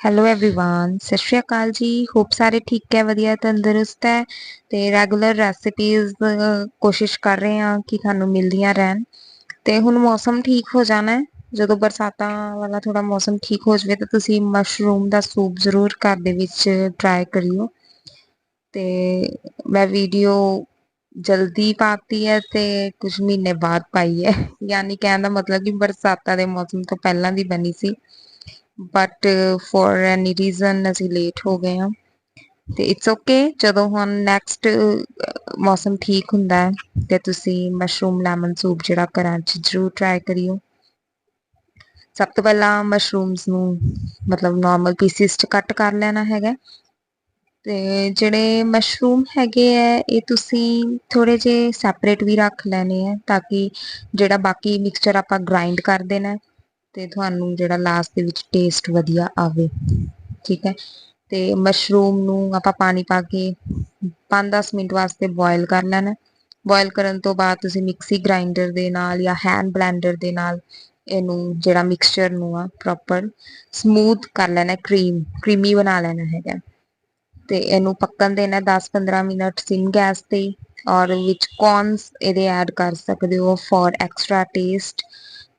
Hello everyone ਸਤਿ ਸ਼੍ਰੀ ਅਕਾਲ ਜੀ hop ਸਾਰੇ ਠੀਕ ਹੈ ਵਧੀਆ ਤੰਦਰੁਸਤ ਹੈ ਤੇ ਰੈਗੂਲਰ ਰੈਸਿਪੀਜ਼ ਕੋਸ਼ਿਸ਼ ਕਰ ਰਹੇ ਹਾਂ ਕਿ ਤੁਹਾਨੂੰ ਮਿਲਦੀਆਂ ਰਹਿਣ ਤੇ ਹੁਣ ਮੌਸਮ ਠੀਕ ਹੋ ਜਾਣਾ ਹੈ ਜਦੋਂ ਬਰਸਾਤਾਂ ਵਾਲਾ ਥੋੜਾ ਮੌਸਮ ਠੀਕ ਹੋ ਜਵੇ ਤਾਂ ਤੁਸੀਂ ਮਸ਼ਰੂਮ ਦਾ ਸੂਪ ਜ਼ਰੂਰ ਘਰ ਦੇ ਵਿੱਚ ਟਰਾਈ ਕਰਿਓ ਤੇ ਮੈਂ ਵੀਡੀਓ ਜਲਦੀ ਪਾਤੀ ਹੈ ਤੇ ਕੁਝ ਮਹੀਨੇ ਬਾਅਦ ਪਾਈ ਹੈ ਯਾਨੀ ਕਹਿਣ ਦਾ ਮਤਲਬ ਕਿ ਬਰਸਾਤਾਂ ਦੇ ਮੌਸਮ ਤੋਂ ਪਹਿਲਾਂ ਦੀ ਬਣੀ ਸੀ ਬਟ ਫॉर ਐਨੀ ਰੀਜ਼ਨ ਅਸੀਂ ਲੇਟ ਹੋ ਗਏ ਹਾਂ। ਤੇ ਇਟਸ ਓਕੇ ਜਦੋਂ ਹੁਣ ਨੈਕਸਟ ਮੌਸਮ ਠੀਕ ਹੁੰਦਾ ਹੈ, ਤੇ ਤੁਸੀਂ ਮਸ਼ਰੂਮ ਲੈਮਨ ਸੂਪ ਜਿਹੜਾ ਘਰਾਂ 'ਚ ਜ਼ਰੂਰ ਟਰਾਈ ਕਰਿਓ। ਸਭ ਤੋਂ ਪਹਿਲਾਂ ਮਸ਼ਰੂਮਸ ਨੂੰ ਮਤਲਬ ਨਾਰਮਲ ਪੀਸਿਸ 'ਚ ਕੱਟ ਕਰ ਲੈਣਾ ਹੈਗਾ। ਤੇ ਜਿਹੜੇ ਮਸ਼ਰੂਮ ਹੈਗੇ ਆ, ਇਹ ਤੁਸੀਂ ਥੋੜੇ ਜੇ ਸੈਪਰੇਟ ਵੀ ਰੱਖ ਲੈਣੇ ਆ, ਤਾਂ ਕਿ ਜਿਹੜਾ ਬਾਕੀ ਮਿਕਸਚਰ ਆਪਾਂ ਗ੍ਰਾਈਂਡ ਕਰ ਦੇਣਾ ਤੇ ਤੁਹਾਨੂੰ ਜਿਹੜਾ ਲਾਸਟ ਦੇ ਵਿੱਚ ਟੇਸਟ ਵਧੀਆ ਆਵੇ, ਠੀਕ ਹੈ? ਤੇ ਮਸ਼ਰੂਮ ਨੂੰ ਆਪਾਂ ਪਾਣੀ ਪਾ ਕੇ 5-10 ਮਿੰਟ ਵਾਸਤੇ ਬੋਇਲ ਕਰ ਲੈਣਾ। ਬੋਇਲ ਕਰਨ ਤੋਂ ਬਾਅਦ ਤੁਸੀਂ ਮਿਕਸੀ ਗ੍ਰਾਈਂਡਰ ਦੇ ਨਾਲ ਜਾਂ ਹੈਂਡ ਬਲੈਂਡਰ ਦੇ ਨਾਲ ਇਹਨੂੰ ਜਿਹੜਾ ਮਿਕਸਚਰ ਨੂੰ ਆ ਪ੍ਰੋਪਰ ਸਮੂਥ ਕਰ ਲੈਣਾ ਕਰੀਮ ਕਰੀਮੀ ਬਣਾ ਲੈਣਾ ਹੈਗਾ। ਤੇ ਇਹਨੂੰ ਪੱਕਣ ਦੇਣਾ 10-15 ਮਿੰਟ ਸਿਮ ਗੈਸ ਤੇ ਔਰ ਵਿੱਚ ਕੌਰਨਸ ਇਹਦੇ ਐਡ ਕਰ ਸਕਦੇ ਹੋ ਫॉर ਐਕਸਟਰਾ ਟੇਸਟ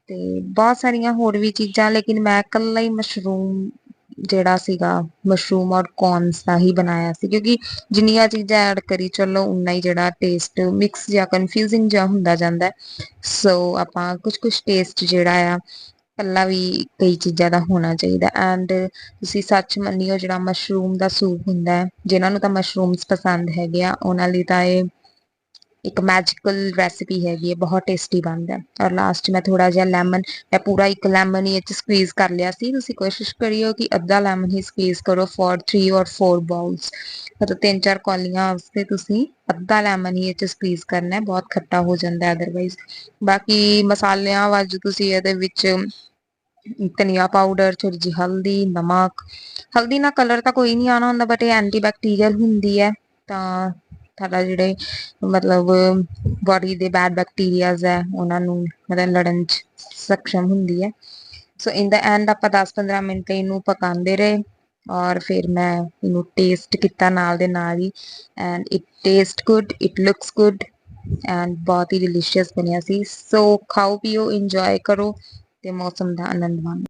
ਤੇ ਬਹੁਤ ਸਾਰੀਆਂ ਹੋਰ ਵੀ ਚੀਜ਼ਾਂ, ਲੇਕਿਨ ਮੈਂ ਇਕੱਲਾ ਹੀ ਮਸ਼ਰੂਮ ਜਿਹੜਾ ਸੀਗਾ, ਮਸ਼ਰੂਮ ਔਰ ਕੌਰਨਸ ਦਾ ਹੀ ਬਣਾਇਆ ਸੀ, ਕਿਉਂਕਿ ਜਿੰਨੀਆਂ ਚੀਜ਼ਾਂ ਐਡ ਕਰੀ, ਚੱਲੋ ਉਨਾ ਹੀ ਜਿਹੜਾ ਟੇਸਟ ਮਿਕਸ ਜਾਂ ਕਨਫਿਊਜ਼ਿੰਗ ਜਾਂ ਹੁੰਦਾ ਜਾਂਦਾ ਸੋ ਆਪਾਂ ਕੁਝ ਕੁਝ ਟੇਸਟ ਜਿਹੜਾ ਆ ਕੱਲਾ ਵੀ ਕਈ ਚੀਜ਼ਾਂ ਦਾ ਹੋਣਾ ਚਾਹੀਦਾ ਐਂਡ ਤੁਸੀਂ ਸੱਚ ਮੰਨਿਓ, ਜਿਹੜਾ ਮਸ਼ਰੂਮ ਦਾ ਸੂਪ ਹੁੰਦਾ ਹੈ ਜਿਨ੍ਹਾਂ ਨੂੰ ਤਾਂ ਮਸ਼ਰੂਮਸ ਪਸੰਦ ਹੈਗੇ ਆ, ਉਹਨਾਂ ਲਈ ਤਾਂ ਇਹ ਇੱਕ ਮੈਜੀਕਲ ਰੈਸਿਪੀ ਹੈਗੀ ਹੈ, ਬਹੁਤ ਟੇਸਟੀ ਬਣਦਾ ਔਰ ਲਾਸਟ ਮੈਂ ਥੋੜਾ ਜਿਹਾ ਲੈਮਨ ਮੈਂ ਪੂਰਾ ਇੱਕ ਲੈਮਨ ਹੀ ਇੱਥੇ ਸਕਵੀਜ਼ ਕਰ ਲਿਆ ਸੀ। ਤੁਸੀਂ ਕੋਸ਼ਿਸ਼ ਕਰਿਓ ਕਿ ਅੱਧਾ ਲੈਮਨ ਹੀ ਸਕਵੀਜ਼ ਕਰੋ ਫॉर 3 ਔਰ 4 ਬਾਉਲਸ ਮਤਲਬ ਤਿੰਨ ਚਾਰ ਕੌਲੀਆਂ ਵਾਸਤੇ ਤੁਸੀਂ ਅੱਧਾ ਲੈਮਨ ਹੀ ਇੱਥੇ ਸਕਵੀਜ਼ ਕਰਨਾ ਹੈ, ਬਹੁਤ ਖੱਟਾ ਹੋ ਜਾਂਦਾ ਹੈ ਅਦਰਵਾਈਜ਼ ਬਾਕੀ ਮਸਾਲਿਆਂ ਵਾਜ ਤੁਸੀਂ ਇਹਦੇ ਵਿੱਚ ਧਨੀਆ ਪਾਊਡਰ ਥੋੜੀ ਜਿਹੀ ਹਲਦੀ, ਨਮਕ। ਹਲਦੀ ਨਾਲ ਕਲਰ ਤਾਂ ਕੋਈ ਨਹੀਂ ਆਣਾ ਹੁੰਦਾ ਬਟ ਇਹ ਐਂਟੀਬੈਕਟੀਰੀਅਲ ਹੁੰਦੀ ਹੈ, ਤਾਂ ਸਾਡਾ ਜਿਹੜੇ ਮਤਲਬ ਬਾਡੀ ਦੇ ਬੈਡ ਬੈਕਟੀਰੀਆਜ਼ ਹੈ, ਉਹਨਾਂ ਨੂੰ ਮਤਲਬ ਲੜਨ ਚ ਸક્ષਮ ਹੁੰਦੀ ਹੈ। ਸੋ ਇਨ ਦਾ ਐਂਡ ਆਪਾਂ 10-15 ਮਿੰਟ ਇਹਨੂੰ ਪਕਾਉਂਦੇ ਰਹੇ ਔਰ ਫਿਰ ਮੈਂ ਇਹਨੂੰ ਟੇਸਟ ਕੀਤਾ ਨਾਲ ਦੇ ਨਾਲ ਹੀ and it taste good it looks good and ਬਹੁਤ ਹੀ ਡਿਲੀਸ਼ੀਅਸ ਬਣਿਆ ਸੀ। ਸੋ ਖਾਓ, ਪੀਓ ਇੰਜੋਏ ਕਰੋ ਤੇ ਮੌਸਮ ਦਾ ਆਨੰਦ ਮਾਣੋ।